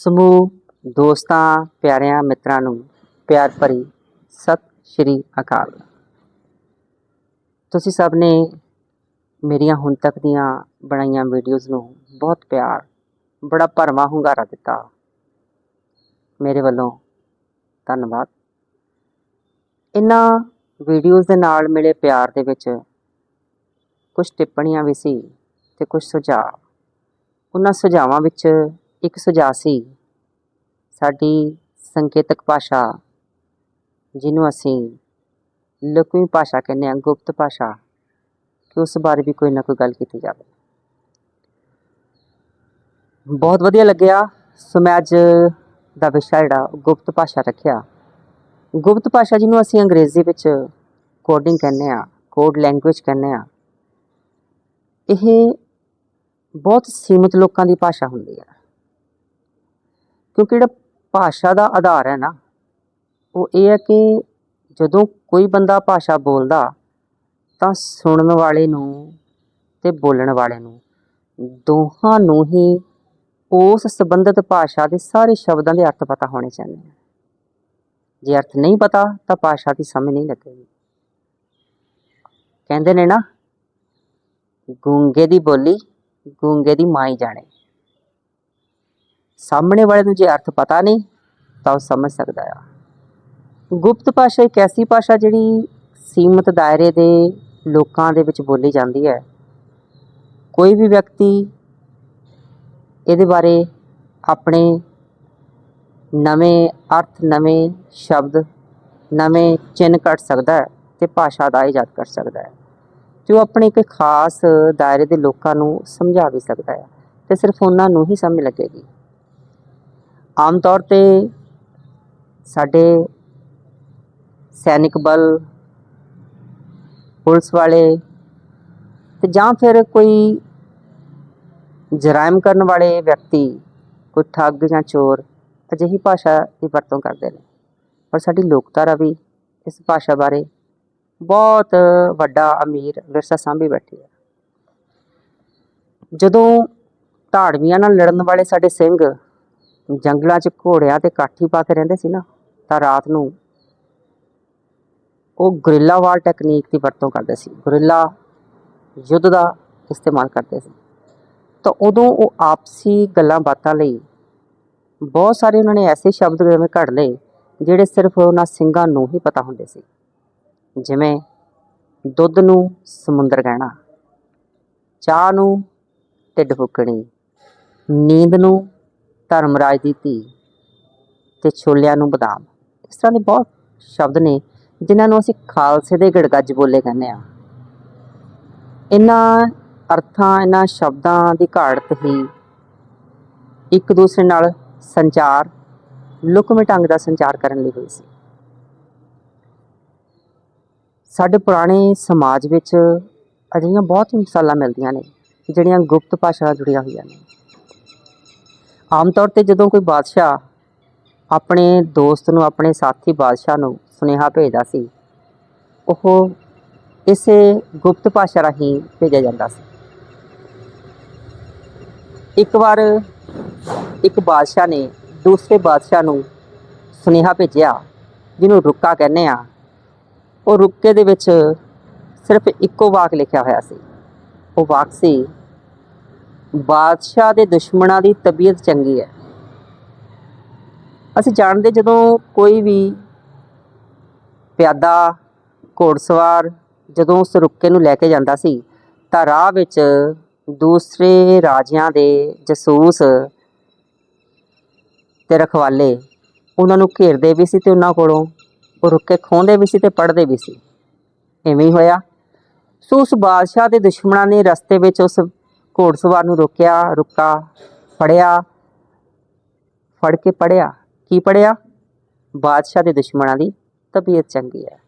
ਸਮੂਹ, ਦੋਸਤਾਂ, ਪਿਆਰਿਆਂ, ਮਿੱਤਰਾਂ ਨੂੰ ਪਿਆਰ ਭਰੀ ਸਤਿ ਸ਼੍ਰੀ ਅਕਾਲ। ਤੁਸੀਂ ਸਭ ਨੇ ਮੇਰੀਆਂ ਹੁਣ ਤੱਕ ਦੀਆਂ ਬਣਾਈਆਂ ਵੀਡੀਓਜ਼ ਨੂੰ ਬਹੁਤ ਪਿਆਰ, ਬੜਾ ਭਰਵਾਂ ਹੁੰਗਾਰਾ ਦਿੱਤਾ। ਮੇਰੇ ਵੱਲੋਂ ਧੰਨਵਾਦ। ਇਹਨਾਂ ਵੀਡੀਓਜ਼ ਦੇ ਨਾਲ ਮਿਲੇ ਪਿਆਰ ਦੇ ਵਿੱਚ ਕੁਝ ਟਿੱਪਣੀਆਂ ਵੀ ਸੀ ਤੇ ਕੁਝ ਸੁਝਾਅ। ਉਹਨਾਂ ਸੁਝਾਵਾਂ ਵਿੱਚ ਇੱਕ ਸੁਝਾਅ ਸੀ। ਸਾਡੀ ਸੰਕੇਤਕ ਭਾਸ਼ਾ, ਜਿਹਨੂੰ ਅਸੀਂ ਲੁਕਵੀਂ ਭਾਸ਼ਾ ਕਹਿੰਦੇ ਹਾਂ, ਗੁਪਤ ਭਾਸ਼ਾ, ਕਿ ਉਸ ਬਾਰੇ ਵੀ ਕੋਈ ਨਾ ਕੋਈ ਗੱਲ ਕੀਤੀ ਜਾਵੇ। ਬਹੁਤ ਵਧੀਆ ਲੱਗਿਆ। ਸੋ ਮੈਂ ਅੱਜ ਦਾ ਵਿਸ਼ਾ ਜਿਹੜਾ, ਉਹ ਗੁਪਤ ਭਾਸ਼ਾ ਰੱਖਿਆ। ਗੁਪਤ ਭਾਸ਼ਾ ਜਿਹਨੂੰ ਅਸੀਂ ਅੰਗਰੇਜ਼ੀ ਵਿੱਚ ਕੋਡਿੰਗ ਕਹਿੰਦੇ ਆ ਕੋਡ ਲੈਂਗੁਏਜ ਕਹਿੰਦੇ ਆ ਇਹ ਬਹੁਤ ਸੀਮਿਤ ਲੋਕਾਂ ਦੀ ਭਾਸ਼ਾ ਹੁੰਦੀ ਹੈ। ਕਿਉਂਕਿ ਜਿਹੜਾ ਭਾਸ਼ਾ ਦਾ ਆਧਾਰ ਹੈ ਨਾ, ਉਹ ਇਹ ਹੈ ਕਿ ਜਦੋਂ ਕੋਈ ਬੰਦਾ ਭਾਸ਼ਾ ਬੋਲਦਾ, ਤਾਂ ਸੁਣਨ ਵਾਲੇ ਨੂੰ ਤੇ ਬੋਲਣ ਵਾਲੇ ਨੂੰ ਦੋਹਾਂ ਨੂੰ ਹੀ ਉਸ ਸੰਬੰਧਿਤ ਭਾਸ਼ਾ ਦੇ ਸਾਰੇ ਸ਼ਬਦਾਂ ਦੇ ਅਰਥ ਪਤਾ ਹੋਣੇ ਚਾਹੀਦੇ ਹਨ ਜੇ ਅਰਥ ਨਹੀਂ ਪਤਾ, ਤਾਂ ਭਾਸ਼ਾ ਦੀ ਸਮਝ ਨਹੀਂ ਲੱਗੇਗੀ। ਕਹਿੰਦੇ ਨੇ ਨਾ, ਗੂੰਗੇ ਦੀ ਬੋਲੀ, ਗੂੰਗੇ ਦੀ ਮਾਈ ਜਾਣੇ। ਸਾਹਮਣੇ ਵਾਲੇ ਨੂੰ ਜੇ ਅਰਥ ਪਤਾ ਨਹੀਂ, ਤਾਂ ਉਹ ਸਮਝ ਸਕਦਾ ਆ। ਗੁਪਤ ਭਾਸ਼ਾ ਇੱਕ ਐਸੀ ਭਾਸ਼ਾ ਜਿਹੜੀ ਸੀਮਤ ਦਾਇਰੇ ਦੇ ਲੋਕਾਂ ਦੇ ਵਿੱਚ ਬੋਲੀ ਜਾਂਦੀ ਹੈ। ਕੋਈ ਵੀ ਵਿਅਕਤੀ ਇਹਦੇ ਬਾਰੇ ਆਪਣੇ ਨਵੇਂ ਅਰਥ, ਨਵੇਂ ਸ਼ਬਦ, ਨਵੇਂ ਚਿੰਨ੍ਹ ਕੱਢ ਸਕਦਾ ਹੈ ਤੇ ਭਾਸ਼ਾ ਦਾ ਇਜਾਦ ਕਰ ਸਕਦਾ ਹੈ। ਤੇ ਉਹ ਆਪਣੇ ਇੱਕ ਖਾਸ ਦਾਇਰੇ ਦੇ ਲੋਕਾਂ ਨੂੰ ਸਮਝਾ ਵੀ ਸਕਦਾ ਹੈ ਤੇ ਸਿਰਫ ਉਹਨਾਂ ਨੂੰ ਹੀ ਸਮਝ ਲੱਗੇਗੀ। ਆਮ ਤੌਰ ਤੇ ਸਾਡੇ ਸੈਨਿਕ ਬਲ, ਪੁਲਿਸ ਵਾਲੇ ਤੇ ਜਾਂ ਫਿਰ ਕੋਈ ਜਰਾਇਮ ਕਰਨ ਵਾਲੇ ਵਿਅਕਤੀ, ਕੋਈ ਠੱਗ ਜਾਂ ਚੋਰ, ਅਜਿਹੀ ਭਾਸ਼ਾ ਦੀ ਵਰਤੋਂ ਕਰਦੇ ਨੇ। ਪਰ ਸਾਡੀ ਲੋਕਧਾਰਾ ਵੀ ਇਸ ਭਾਸ਼ਾ ਬਾਰੇ ਬਹੁਤ ਵੱਡਾ ਅਮੀਰ ਵਿਰਸਾ ਸਾਂਭੀ ਬੈਠੀ ਹੈ। ਜਦੋਂ ਧਾੜਵੀਆਂ ਨਾਲ ਲੜਨ ਵਾਲੇ ਸਾਡੇ ਸਿੰਘ ਜੰਗਲਾਂ 'ਚ ਘੋੜਿਆਂ ਤੇ ਕਾਠੀ ਪਾ ਕੇ ਰਹਿੰਦੇ ਸੀ ਨਾ, ਤਾਂ ਰਾਤ ਨੂੰ ਉਹ ਗੁਰਿੱਲਾ ਵਾਰ ਟੈਕਨੀਕ ਦੀ ਵਰਤੋਂ ਕਰਦੇ ਸੀ। ਗੁਰਿੱਲਾ ਯੁੱਧ ਦਾ ਇਸਤੇਮਾਲ ਕਰਦੇ ਸੀ। ਤਾਂ ਉਦੋਂ ਉਹ ਆਪਸੀ ਗੱਲਾਂ ਬਾਤਾਂ ਲਈ ਬਹੁਤ ਸਾਰੇ ਉਹਨਾਂ ਨੇ ਐਸੇ ਸ਼ਬਦ ਜਿਵੇਂ ਘੜ ਲਏ, ਜਿਹੜੇ ਸਿਰਫ ਉਹਨਾਂ ਸਿੰਘਾਂ ਨੂੰ ਹੀ ਪਤਾ ਹੁੰਦੇ ਸੀ। ਜਿਵੇਂ ਦੁੱਧ ਨੂੰ ਸਮੁੰਦਰ ਕਹਿਣਾ ਚਾਹ ਨੂੰ ਢਿੱਡ ਫੁੱਕਣੀ, ਨੀਂਦ ਨੂੰ ਧਰਮਰਾਜ ਦੀ ਧੀ ਤੇ ਛੋਲਿਆਂ ਨੂੰ ਬਦਾਮ। ਇਸ ਤਰ੍ਹਾਂ ਦੇ ਬਹੁਤ ਸ਼ਬਦ ਨੇ, ਜਿਨ੍ਹਾਂ ਨੂੰ ਅਸੀਂ ਖਾਲਸੇ ਦੇ ਗੜਗੱਜ ਬੋਲੇ ਕਹਿੰਦੇ ਆ ਇਹਨਾਂ ਅਰਥਾਂ, ਇਹਨਾਂ ਸ਼ਬਦਾਂ ਦੀ ਘਾੜਤ ਹੀ ਇੱਕ ਦੂਸਰੇ ਨਾਲ ਸੰਚਾਰ, ਲੁਕਵੇਂ ਢੰਗ ਦਾ ਸੰਚਾਰ ਕਰਨ ਲਈ ਹੋਈ ਸੀ। ਸਾਡੇ ਪੁਰਾਣੇ ਸਮਾਜ ਵਿੱਚ ਅਜਿਹੀਆਂ ਬਹੁਤ ਮਿਸਾਲਾਂ ਮਿਲਦੀਆਂ ਨੇ, ਜਿਹੜੀਆਂ ਗੁਪਤ ਭਾਸ਼ਾ ਨਾਲ ਜੁੜੀਆਂ ਹੋਈਆਂ ਨੇ। ਆਮ ਤੌਰ ਤੇ ਜਦੋਂ ਕੋਈ ਬਾਦਸ਼ਾਹ ਆਪਣੇ ਦੋਸਤ ਨੂੰ, ਆਪਣੇ ਸਾਥੀ ਬਾਦਸ਼ਾਹ ਨੂੰ ਸੁਨੇਹਾ ਭੇਜਦਾ ਸੀ, ਉਹ ਇਸੇ ਗੁਪਤ ਭਾਸ਼ਾ ਰਾਹੀਂ ਭੇਜਿਆ ਜਾਂਦਾ ਸੀ। ਇੱਕ ਵਾਰ ਇੱਕ ਬਾਦਸ਼ਾਹ ਨੇ ਦੂਸਰੇ ਬਾਦਸ਼ਾਹ ਨੂੰ ਸੁਨੇਹਾ ਭੇਜਿਆ, ਜਿਹਨੂੰ ਰੁੱਕਾ ਕਹਿੰਦੇ ਆ ਉਹ ਰੁੱਕੇ ਦੇ ਵਿੱਚ ਸਿਰਫ ਇੱਕੋ ਵਾਕ ਲਿਖਿਆ ਹੋਇਆ ਸੀ। ਉਹ ਵਾਕ ਸੀ ਬਾਦਸ਼ਾਹ ਦੇ ਦੁਸ਼ਮਣਾਂ ਦੀ ਤਬੀਅਤ ਚੰਗੀ ਹੈ। ਅਸੀਂ ਜਾਣਦੇ ਜਦੋਂ ਕੋਈ ਵੀ ਪਿਆਦਾ, ਘੋੜਸਵਾਰ ਜਦੋਂ ਉਸ ਰੁੱਕੇ ਨੂੰ ਲੈ ਕੇ ਜਾਂਦਾ ਸੀ, ਤਾਂ ਰਾਹ ਵਿੱਚ ਦੂਸਰੇ ਰਾਜਿਆਂ ਦੇ ਜਸੂਸ ਤੇ ਰਖਵਾਲੇ ਉਹਨਾਂ ਨੂੰ ਘੇਰਦੇ ਵੀ ਸੀ ਤੇ ਉਹਨਾਂ ਕੋਲੋਂ, ਉਹ ਰੁੱਕੇ ਖੋਹਦੇ ਵੀ ਸੀ ਤੇ ਪੜਦੇ ਵੀ ਸੀ। ਐਵੇਂ ਹੀ ਹੋਇਆ। ਸੋ ਉਸ ਬਾਦਸ਼ਾਹ ਦੇ ਦੁਸ਼ਮਣਾਂ ਨੇ ਰਸਤੇ ਵਿੱਚ ਉਸ ਘੋੜਸਵਾਰ ਨੂੰ ਰੋਕਿਆ, ਰੁਕਾ, ਫੜਿਆ। ਫੜ ਕੇ ਪੜਿਆ ਕੀ ਪੜਿਆ ਬਾਦਸ਼ਾਹ ਦੇ ਦੁਸ਼ਮਣਾਂ ਦੀ ਤਬੀਅਤ ਚੰਗੀ ਹੈ।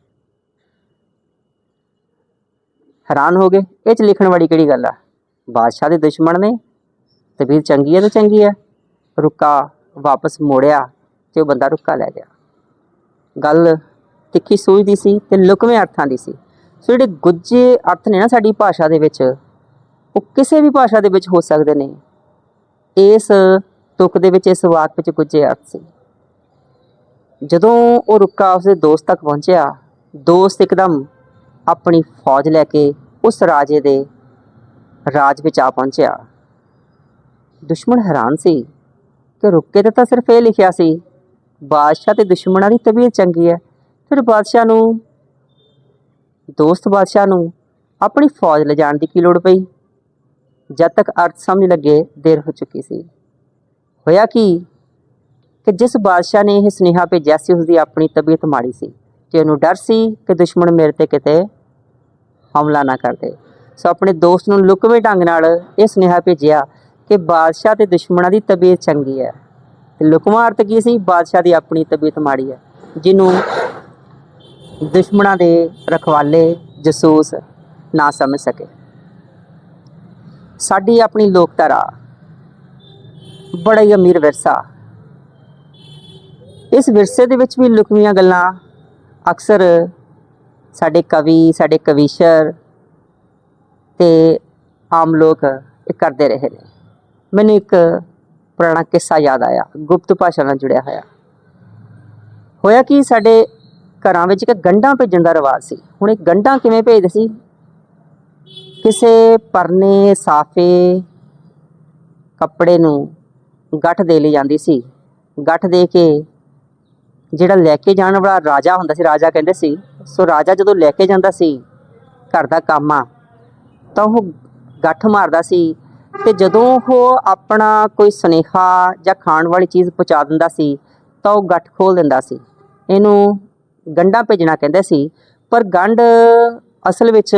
ਹੈਰਾਨ ਹੋ ਗਏ। ਇਹ ਚ ਲਿਖਣ ਵਾਲੀ ਕਿਹੜੀ ਗੱਲ ਆ? ਬਾਦਸ਼ਾਹ ਦੇ ਦੁਸ਼ਮਣ ਨੇ? ਤਬੀਅਤ ਚੰਗੀ ਹੈ ਤਾਂ ਚੰਗੀ ਹੈ। ਰੁੱਕਾ, ਵਾਪਸ ਮੋੜਿਆ ਤੇ ਉਹ ਬੰਦਾ ਰੁੱਕਾ ਲੈ ਗਿਆ। ਗੱਲ ਤਿੱਖੀ ਸੂਝ ਦੀ ਸੀ ਤੇ ਲੁਕਵੇਂ ਅਰਥਾਂ ਦੀ ਸੀ। ਸੋ ਜਿਹੜੇ ਗੁੱਜੇ ਅਰਥ ਨੇ ਨਾ ਸਾਡੀ ਭਾਸ਼ਾ ਦੇ ਵਿੱਚ ਉਹ ਕਿਸੇ ਵੀ ਭਾਸ਼ਾ ਦੇ ਵਿੱਚ ਹੋ ਸਕਦੇ ਨੇ। ਇਸ ਤੁਕ ਦੇ ਵਿੱਚ, ਇਸ ਵਾਕ ਵਿੱਚ ਗੁੱਜੇ ਅਰਥ ਸੀ। ਜਦੋਂ ਉਹ ਰੁੱਕਾ, ਉਸਦੇ ਦੋਸਤ ਤੱਕ ਪਹੁੰਚਿਆ, ਦੋਸਤ ਇੱਕਦਮ ਆਪਣੀ ਫੌਜ ਲੈ ਕੇ ਉਸ ਰਾਜੇ ਦੇ ਰਾਜ ਵਿੱਚ ਆ ਪਹੁੰਚਿਆ। ਦੁਸ਼ਮਣ ਹੈਰਾਨ ਸੀ ਕਿ ਰੁੱਕੇ ਤੇ ਤਾਂ ਸਿਰਫ ਇਹ ਲਿਖਿਆ ਸੀ, ਬਾਦਸ਼ਾਹ ਤੇ ਦੁਸ਼ਮਣਾਂ ਦੀ ਤਬੀਅਤ ਚੰਗੀ ਹੈ, ਫਿਰ ਬਾਦਸ਼ਾਹ ਨੂੰ, ਦੋਸਤ ਬਾਦਸ਼ਾਹ ਨੂੰ ਆਪਣੀ ਫੌਜ ਲਿਜਾਣ ਦੀ ਕੀ ਲੋੜ ਪਈ? ਜਦ ਤੱਕ ਅਰਥ ਸਮਝ ਲੱਗੇ, ਦੇਰ ਹੋ ਚੁੱਕੀ ਸੀ। ਹੋਇਆ ਕੀ ਕਿ ਜਿਸ ਬਾਦਸ਼ਾਹ ਨੇ ਇਹ ਸੁਨੇਹਾ ਭੇਜਿਆ ਸੀ ਉਸ ਦੀ ਆਪਣੀ ਤਬੀਅਤ ਮਾੜੀ ਸੀ। ਤੇ ਉਹਨੂੰ ਡਰ ਸੀ ਕਿ ਦੁਸ਼ਮਣ ਮੇਰੇ ਤੇ ਕਿਤੇ ਹਮਲਾ ਨਾ ਕਰਦੇ ਸੋ ਆਪਣੇ ਦੋਸਤ ਨੂੰ ਲੁਕਵੇਂ ਢੰਗ ਨਾਲ ਇਹ ਸੁਨੇਹਾ ਭੇਜਿਆ ਕਿ ਬਾਦਸ਼ਾਹ ਤੇ ਦੁਸ਼ਮਣਾਂ ਦੀ ਤਬੀਅਤ ਚੰਗੀ ਹੈ। ਤੇ ਲੁਕਵਾਂ ਅਰਥ ਕੀ ਸੀ? ਬਾਦਸ਼ਾਹ ਦੀ ਆਪਣੀ ਤਬੀਅਤ ਮਾੜੀ ਹੈ, ਜਿਹਨੂੰ ਦੁਸ਼ਮਣਾਂ ਦੇ ਰਖਵਾਲੇ ਜਸੂਸ ਨਾ ਸਮਝ ਸਕੇ। ਸਾਡੀ ਆਪਣੀ ਲੋਕਧਾਰਾ। ਬੜਾ ਹੀ ਅਮੀਰ ਵਿਰਸਾ। ਇਸ ਵਿਰਸੇ ਦੇ ਵਿੱਚ ਵੀ ਲੁਕਵੀਆਂ ਗੱਲਾਂ ਅਕਸਰ ਸਾਡੇ ਕਵੀ, ਸਾਡੇ ਕਵੀਸ਼ਰ ਤੇ ਆਮ ਲੋਕ ਇਹ ਕਰਦੇ ਰਹੇ ਨੇ। ਮੈਨੂੰ ਇੱਕ ਪੁਰਾਣਾ ਕਿੱਸਾ ਯਾਦ ਆਇਆ, ਗੁਪਤ ਭਾਸ਼ਾ ਨਾਲ ਜੁੜਿਆ ਹੋਇਆ। ਹੋਇਆ ਕਿ ਸਾਡੇ ਘਰਾਂ ਵਿੱਚ ਇੱਕ ਗੰਢਾਂ ਭੇਜਣ ਦਾ ਰਿਵਾਜ ਸੀ। ਹੁਣ ਇਹ ਗੰਢਾਂ ਕਿਵੇਂ ਭੇਜਦੇ ਸੀ? ਕਿਸੇ ਪਰਨੇ ਸਾਫੇ ਕੱਪੜੇ ਨੂੰ ਗੱਠ ਦੇ ਲਈ ਜਾਂਦੀ ਸੀ। ਗੱਠ ਦੇ ਕੇ ਜਿਹੜਾ ਲੈ ਕੇ ਜਾਣ ਵਾਲਾ ਰਾਜਾ ਹੁੰਦਾ ਸੀ, ਰਾਜਾ ਕਹਿੰਦੇ ਸੀ, ਸੋ ਰਾਜਾ ਜਦੋਂ ਲੈ ਕੇ ਜਾਂਦਾ ਸੀ ਘਰ ਦਾ ਕੰਮ ਤਾਂ ਉਹ ਗੱਠ ਮਾਰਦਾ ਸੀ ਤੇ ਜਦੋਂ ਉਹ ਆਪਣਾ ਕੋਈ ਸੁਨੇਹਾ ਜਾਂ ਖਾਣ ਵਾਲੀ ਚੀਜ਼ ਪਹੁੰਚਾ ਦਿੰਦਾ ਸੀ, ਤਾਂ ਉਹ ਗੱਠ ਖੋਲ ਦਿੰਦਾ ਸੀ। ਇਹਨੂੰ ਗੰਢਾਂ ਭੇਜਣਾ ਕਹਿੰਦੇ ਸੀ, ਪਰ ਗੰਢ ਅਸਲ ਵਿੱਚ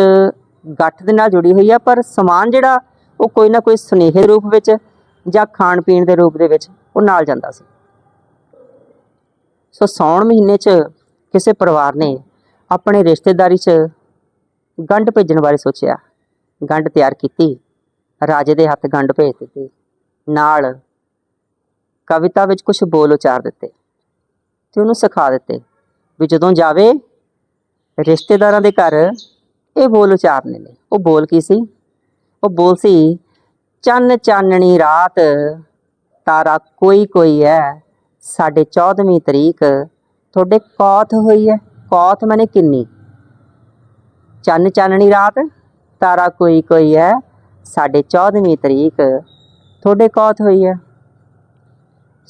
ਗੱਠ ਦੇ ਨਾਲ ਜੁੜੀ ਹੋਈ ਆ, ਪਰ ਸਮਾਨ ਜਿਹੜਾ ਉਹ ਕੋਈ ਨਾ ਕੋਈ ਸੁਨੇਹੇ ਦੇ ਰੂਪ ਵਿੱਚ ਜਾਂ ਖਾਣ ਪੀਣ ਦੇ ਰੂਪ ਦੇ ਵਿੱਚ ਉਹ ਨਾਲ ਜਾਂਦਾ ਸੀ। ਸੋ ਸੌਣ ਮਹੀਨੇ 'ਚ ਕਿਸੇ ਪਰਿਵਾਰ ਨੇ ਆਪਣੇ ਰਿਸ਼ਤੇਦਾਰੀ 'ਚ ਗੰਢ ਭੇਜਣ ਬਾਰੇ ਸੋਚਿਆ। ਗੰਢ ਤਿਆਰ ਕੀਤੀ, ਰਾਜੇ ਦੇ ਹੱਥ ਗੰਢ ਭੇਜ ਦਿੱਤੀ। ਨਾਲ ਕਵਿਤਾ ਵਿੱਚ ਕੁਝ ਬੋਲ ਉਚਾਰ ਦਿੱਤੇ ਤੇ ਉਹਨੂੰ ਸਿਖਾ ਦਿੱਤੇ ਵੀ ਜਦੋਂ ਜਾਵੇ, ਰਿਸ਼ਤੇਦਾਰਾਂ ਦੇ ਘਰ ਇਹ ਬੋਲ ਉਚਾਰਨੇ ਨੇ। ਉਹ ਬੋਲ ਕੀ ਸੀ? ਉਹ ਬੋਲ ਸੀ, ਚੰਨ ਚਾਨਣੀ ਰਾਤ ਤਾਰਾ ਕੋਈ ਕੋਈ ਹੈ ਸਾਡੇ 14ਵੀਂ ਤਰੀਕ ਤੁਹਾਡੇ ਕੌਥ ਹੋਈ ਹੈ ਕੌਥ ਮਾਨੇ ਕਿੰਨੀ? ਚੰਨ ਚਾਨਣੀ ਰਾਤ ਤਾਰਾ ਕੋਈ ਕੋਈ ਹੈ ਸਾਡੇ 14ਵੀਂ ਤਰੀਕ ਤੁਹਾਡੇ ਕੌਥ ਹੋਈ ਹੈ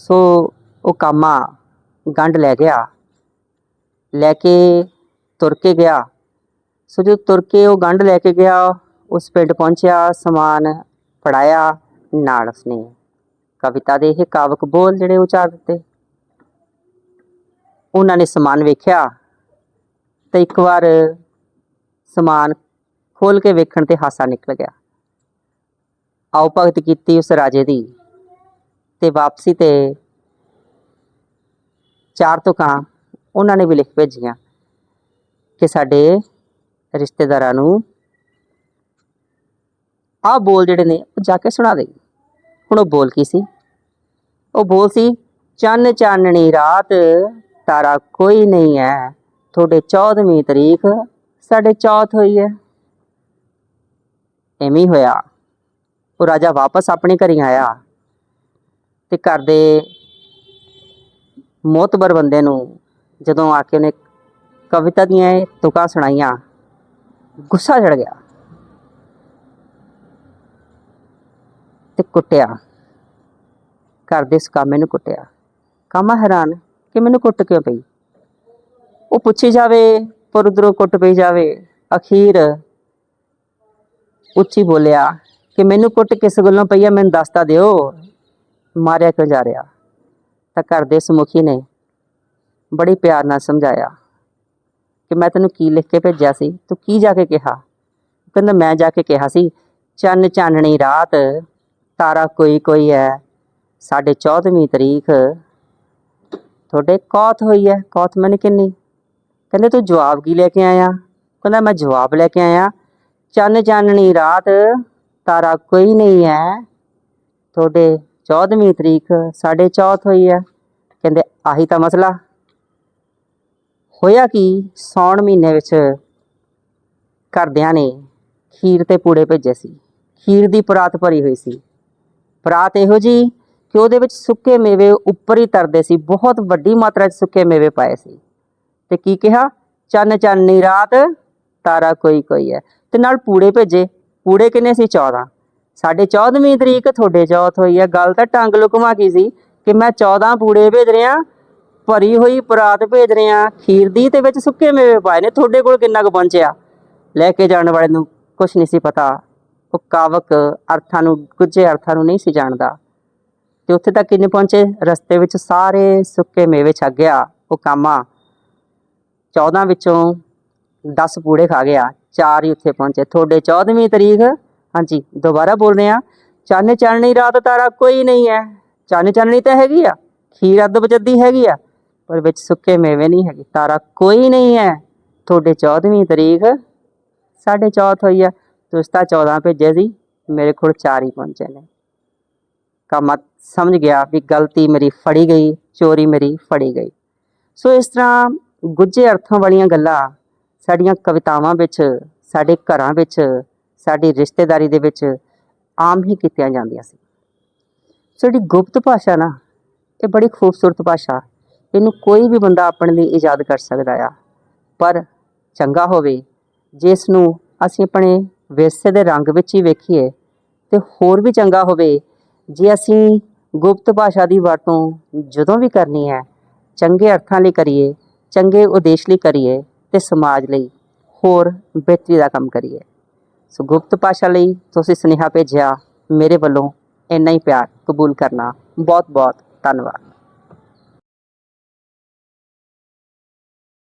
ਸੋ ਉਹ ਕਾਮਾ ਗੰਢ ਲੈ ਗਿਆ, ਲੈ ਕੇ ਤੁਰ ਕੇ ਗਿਆ। ਸੋ ਜੋ ਤੁਰ ਕੇ ਉਹ ਗੰਢ ਲੈ ਕੇ ਗਿਆ, ਉਸ ਪਿੰਡ ਪਹੁੰਚਿਆ, ਸਮਾਨ ਫੜਾਇਆ ਨਾਲ ਉਸਨੇ। ਕਵਿਤਾ ਦੇ ਇਹ ਕਾਵਕ ਬੋਲ ਜਿਹੜੇ ਉਚਾਰ ਦਿੱਤੇ। ਉਹਨਾਂ ਨੇ ਸਮਾਨ ਵੇਖਿਆ ਤੇ ਇੱਕ ਵਾਰ ਸਮਾਨ ਖੋਲ ਕੇ ਵੇਖਣ ਤੇ ਹਾਸਾ ਨਿਕਲ ਗਿਆ। ਆਓ ਭਗਤ ਕੀਤੀ ਉਸ ਰਾਜੇ ਦੀ ਤੇ ਵਾਪਸੀ ਤੇ ਚਾਰ ਤੁਕਾਂ ਉਹਨਾਂ ਨੇ ਵੀ ਲਿਖ ਭੇਜੀਆਂ ਕਿ ਸਾਡੇ ਰਿਸ਼ਤੇਦਾਰਾਂ ਨੂੰ। ਆਹ ਬੋਲ ਜਿਹੜੇ ਨੇ, ਉਹ ਜਾ ਕੇ ਸੁਣਾ ਦੇ। ਹੁਣ ਉਹ ਬੋਲ ਕੀ ਸੀ? ਉਹ ਬੋਲ ਸੀ, ਚੰਨ ਚਾਨਣੀ ਰਾਤ, ਤਾਰਾ ਕੋਈ ਨਹੀਂ ਹੈ ਤੁਹਾਡੇ 14ਵੀਂ ਤਰੀਕ, ਸਾਡੇ ਚੌਥ ਹੋਈ ਹੈ ਐਵੇਂ ਹੋਇਆ। ਉਹ ਰਾਜਾ ਵਾਪਸ ਆਪਣੇ ਘਰ ਹੀ ਆਇਆ ਤੇ ਘਰ ਦੇ ਮੋਤਬਰ ਬੰਦੇ ਨੂੰ ਜਦੋਂ ਆ ਕੇ ਉਹਨੇ ਕਵਿਤਾ ਦੀਆਂ ਇਹ ਤੁਕਾਂ ਸੁਣਾਈਆਂ ਗੁੱਸਾ ਚੜ ਗਿਆ ਤੇ ਕੁੱਟਿਆ। ਘਰ ਦੇ ਇਸ ਨੂੰ ਕੁੱਟਿਆ। ਕਾਮਾ ਹੈਰਾਨ ਕਿ ਮੈਨੂੰ ਕੁੱਟ ਕਿਉਂ ਪਈ? ਉਹ ਪੁੱਛੀ ਜਾਵੇ, ਪਰ ਉਧਰੋਂ ਕੁੱਟ ਪਈ ਜਾਵੇ। ਅਖੀਰ ਉੱਚੀ ਬੋਲਿਆ ਕਿ ਮੈਨੂੰ ਕੁੱਟ ਕਿਸ ਗੱਲੋਂ ਪਈ ਆ, ਮੈਨੂੰ ਦੱਸਤਾ ਦਿਓ। ਮਾਰਿਆ ਕਿਉਂ ਜਾ ਰਿਹਾ? ਤਾਂ ਘਰ ਦੇ ਸਮੁਖੀ ਨੇ ਬੜੀ ਪਿਆਰ ਨਾਲ ਸਮਝਾਇਆ। ਕਿ ਮੈਂ ਤੈਨੂੰ ਕੀ ਲਿਖ ਕੇ ਭੇਜਿਆ ਸੀ? ਤੂੰ ਕੀ ਜਾ ਕੇ ਕਿਹਾ? ਕਹਿੰਦਾ, ਮੈਂ ਜਾ ਕੇ ਕਿਹਾ ਸੀ, ਚੰਨ ਚਾਨਣੀ ਰਾਤ, ਤਾਰਾ ਕੋਈ ਕੋਈ ਹੈ ਸਾਡੇ 14ਵੀਂ ਤਰੀਕ। ਤੁਹਾਡੇ ਕੌਤ ਹੋਈ ਹੈ ਕੌਤ ਮੈਨੇ ਕਿੰਨੀ? ਕਹਿੰਦੇ, ਤੂੰ ਜਵਾਬ ਕੀ ਲੈ ਕੇ ਆਇਆ? ਕਹਿੰਦਾ, ਮੈਂ ਜਵਾਬ ਲੈ ਕੇ ਆਇਆ, ਚੰਨ ਚਾਨਣੀ ਰਾਤ, ਤਾਰਾ ਕੋਈ ਨਹੀਂ ਹੈ ਤੁਹਾਡੇ 14ਵੀਂ ਤਰੀਕ ਸਾਡੇ ਚੌਥ ਹੋਈ ਹੈ ਕਹਿੰਦੇ, ਆਹੀ ਤਾਂ ਮਸਲਾ। ਹੋਇਆ ਕਿ? ਸੌਣ ਮਹੀਨੇ ਵਿੱਚ ਘਰਦਿਆਂ ਨੇ ਖੀਰ ਤੇ ਪੂੜੇ ਭੇਜੇ ਸੀ। ਖੀਰ ਦੀ ਪਰਾਤ ਭਰੀ ਹੋਈ ਸੀ। ਪਰਾਤ ਇਹੋ ਜੀ ਕਿ ਉਹਦੇ ਵਿੱਚ ਸੁੱਕੇ ਮੇਵੇ ਉੱਪਰ ਹੀ ਤਰਦੇ ਸੀ। ਬਹੁਤ ਵੱਡੀ ਮਾਤਰਾ 'ਚ ਸੁੱਕੇ ਮੇਵੇ ਪਾਏ ਸੀ। ਤੇ ਕੀ ਕਿਹਾ? ਚੰਨ ਚਾਨਣੀ ਰਾਤ, ਤਾਰਾ ਕੋਈ ਕੋਈ ਹੈ। ਤੇ ਨਾਲ ਪੂੜੇ ਭੇਜੇ। ਪੂੜੇ ਕਿੰਨੇ ਸੀ? 14 ਸਾਡੇ 14ਵੀਂ ਤਰੀਕ ਤੁਹਾਡੇ ਚੌਥ ਹੋਈ ਹੈ। ਗੱਲ ਤਾਂ ਟੰਗ ਲੁਕਮਾ ਕੀ ਸੀ ਕਿ ਮੈਂ 14 ਪੂੜੇ ਭੇਜ ਰਿਹਾ ਭਰੀ ਹੋਈ ਪਰਾਤ ਭੇਜ ਰਹੇ ਰਿਹਾ ਖੀਰ ਦੀ ਤੇ ਵਿੱਚ ਸੁੱਕੇ ਮੇਵੇ ਪਾਏ ਨੇ। ਤੁਹਾਡੇ ਕੋਲ ਕਿੰਨਾ ਕੁ ਪਹੁੰਚਿਆ? ਲੈ ਕੇ ਜਾਣ ਵਾਲੇ ਨੂੰ ਕੁਝ ਨਹੀਂ ਸੀ ਪਤਾ। ਉਹ ਕਾਵਕ ਅਰਥਾਂ ਨੂੰ, ਗੁੱਝੇ ਅਰਥਾਂ ਨੂੰ ਨਹੀਂ ਸੀ ਜਾਣਦਾ। ਤੇ ਉੱਥੇ ਤੱਕ ਕਿੰਨੇ ਪਹੁੰਚੇ? ਰਸਤੇ ਵਿੱਚ ਸਾਰੇ ਸੁੱਕੇ ਮੇਵੇ ਛਕ ਗਿਆ। ਉਹ ਕਾਮਾ 14 ਵਿੱਚੋਂ 10 ਪੂੜੇ ਖਾ ਗਿਆ। ਚਾਰ ਹੀ ਉੱਥੇ ਪਹੁੰਚੇ। ਤੁਹਾਡੇ 14ਵੀਂ ਤਰੀਕ? ਹਾਂਜੀ, ਦੁਬਾਰਾ ਬੋਲ ਰਹੇ ਆ ਚੰਨ ਚਾਨਣੀ ਰਾਤ ਤਾਰਾ ਕੋਈ ਨਹੀਂ ਹੈ। ਚੰਨ ਚਾਨਣੀ ਤਾਂ ਹੈਗੀ ਆ। ਖੀਰ ਅੱਧ ਬਚੱਦੀ ਹੈਗੀ ਆ। ਪਰ ਵਿੱਚ ਸੁੱਕੇ ਮੇਵੇ ਨਹੀਂ ਹੈਗੇ। ਤਾਰਾ ਕੋਈ ਨਹੀਂ ਹੈ। ਤੁਹਾਡੇ 14ਵੀਂ ਤਰੀਕ ਸਾਡੇ ਚੌਥ ਹੋਈ ਆ। ਤੁਸੀਂ ਤਾਂ 14 ਭੇਜੇ ਸੀ। ਮੇਰੇ ਕੋਲ ਚਾਰ ਹੀ ਪਹੁੰਚੇ ਨੇ। ਕਾਮਾ ਸਮਝ ਗਿਆ ਵੀ ਗਲਤੀ ਮੇਰੀ ਫੜੀ ਗਈ, ਚੋਰੀ ਮੇਰੀ ਫੜੀ ਗਈ। ਸੋ ਇਸ ਤਰ੍ਹਾਂ ਗੁੱਝੇ ਅਰਥਾਂ ਵਾਲੀਆਂ ਗੱਲਾਂ ਸਾਡੀਆਂ ਕਵਿਤਾਵਾਂ ਵਿੱਚ, ਸਾਡੇ ਘਰਾਂ ਵਿੱਚ, ਸਾਡੀ ਰਿਸ਼ਤੇਦਾਰੀ ਦੇ ਵਿੱਚ ਆਮ ਹੀ ਕੀਤੀਆਂ ਜਾਂਦੀਆਂ ਸੀ। ਸੋ ਜਿਹੜੀ ਗੁਪਤ ਭਾਸ਼ਾ ਨਾ, ਇਹ ਬੜੀ ਖੂਬਸੂਰਤ ਭਾਸ਼ਾ ਇਹਨੂੰ ਕੋਈ ਵੀ ਬੰਦਾ ਆਪਣੇ ਲਈ ਇਜਾਦ ਕਰ ਸਕਦਾ ਆ। ਪਰ ਚੰਗਾ ਹੋਵੇ, ਜੇ ਇਸ ਨੂੰ ਅਸੀਂ ਆਪਣੇ ਵਿਰਸੇ ਦੇ ਰੰਗ ਵਿੱਚ ਹੀ ਵੇਖੀਏ, ਤੇ ਹੋਰ ਵੀ ਚੰਗਾ ਹੋਵੇ, ਜੇ ਅਸੀਂ ਗੁਪਤ ਭਾਸ਼ਾ ਦੀ ਵਰਤੋਂ ਜਦੋਂ ਵੀ ਕਰਨੀ ਹੈ, ਚੰਗੇ ਅਰਥਾਂ ਲਈ ਕਰੀਏ, ਚੰਗੇ ਉਦੇਸ਼ ਲਈ ਕਰੀਏ, ਤੇ ਸਮਾਜ ਲਈ ਹੋਰ ਬਿਹਤਰੀ ਦਾ ਕੰਮ ਕਰੀਏ। ਸੋ ਗੁਪਤ ਭਾਸ਼ਾ ਲਈ ਤੁਸੀਂ ਸੁਨੇਹਾ ਭੇਜਿਆ, ਮੇਰੇ ਵੱਲੋਂ ਇੰਨਾ ਹੀ ਪਿਆਰ ਕਬੂਲ ਕਰਨਾ। ਬਹੁਤ ਬਹੁਤ ਧੰਨਵਾਦ।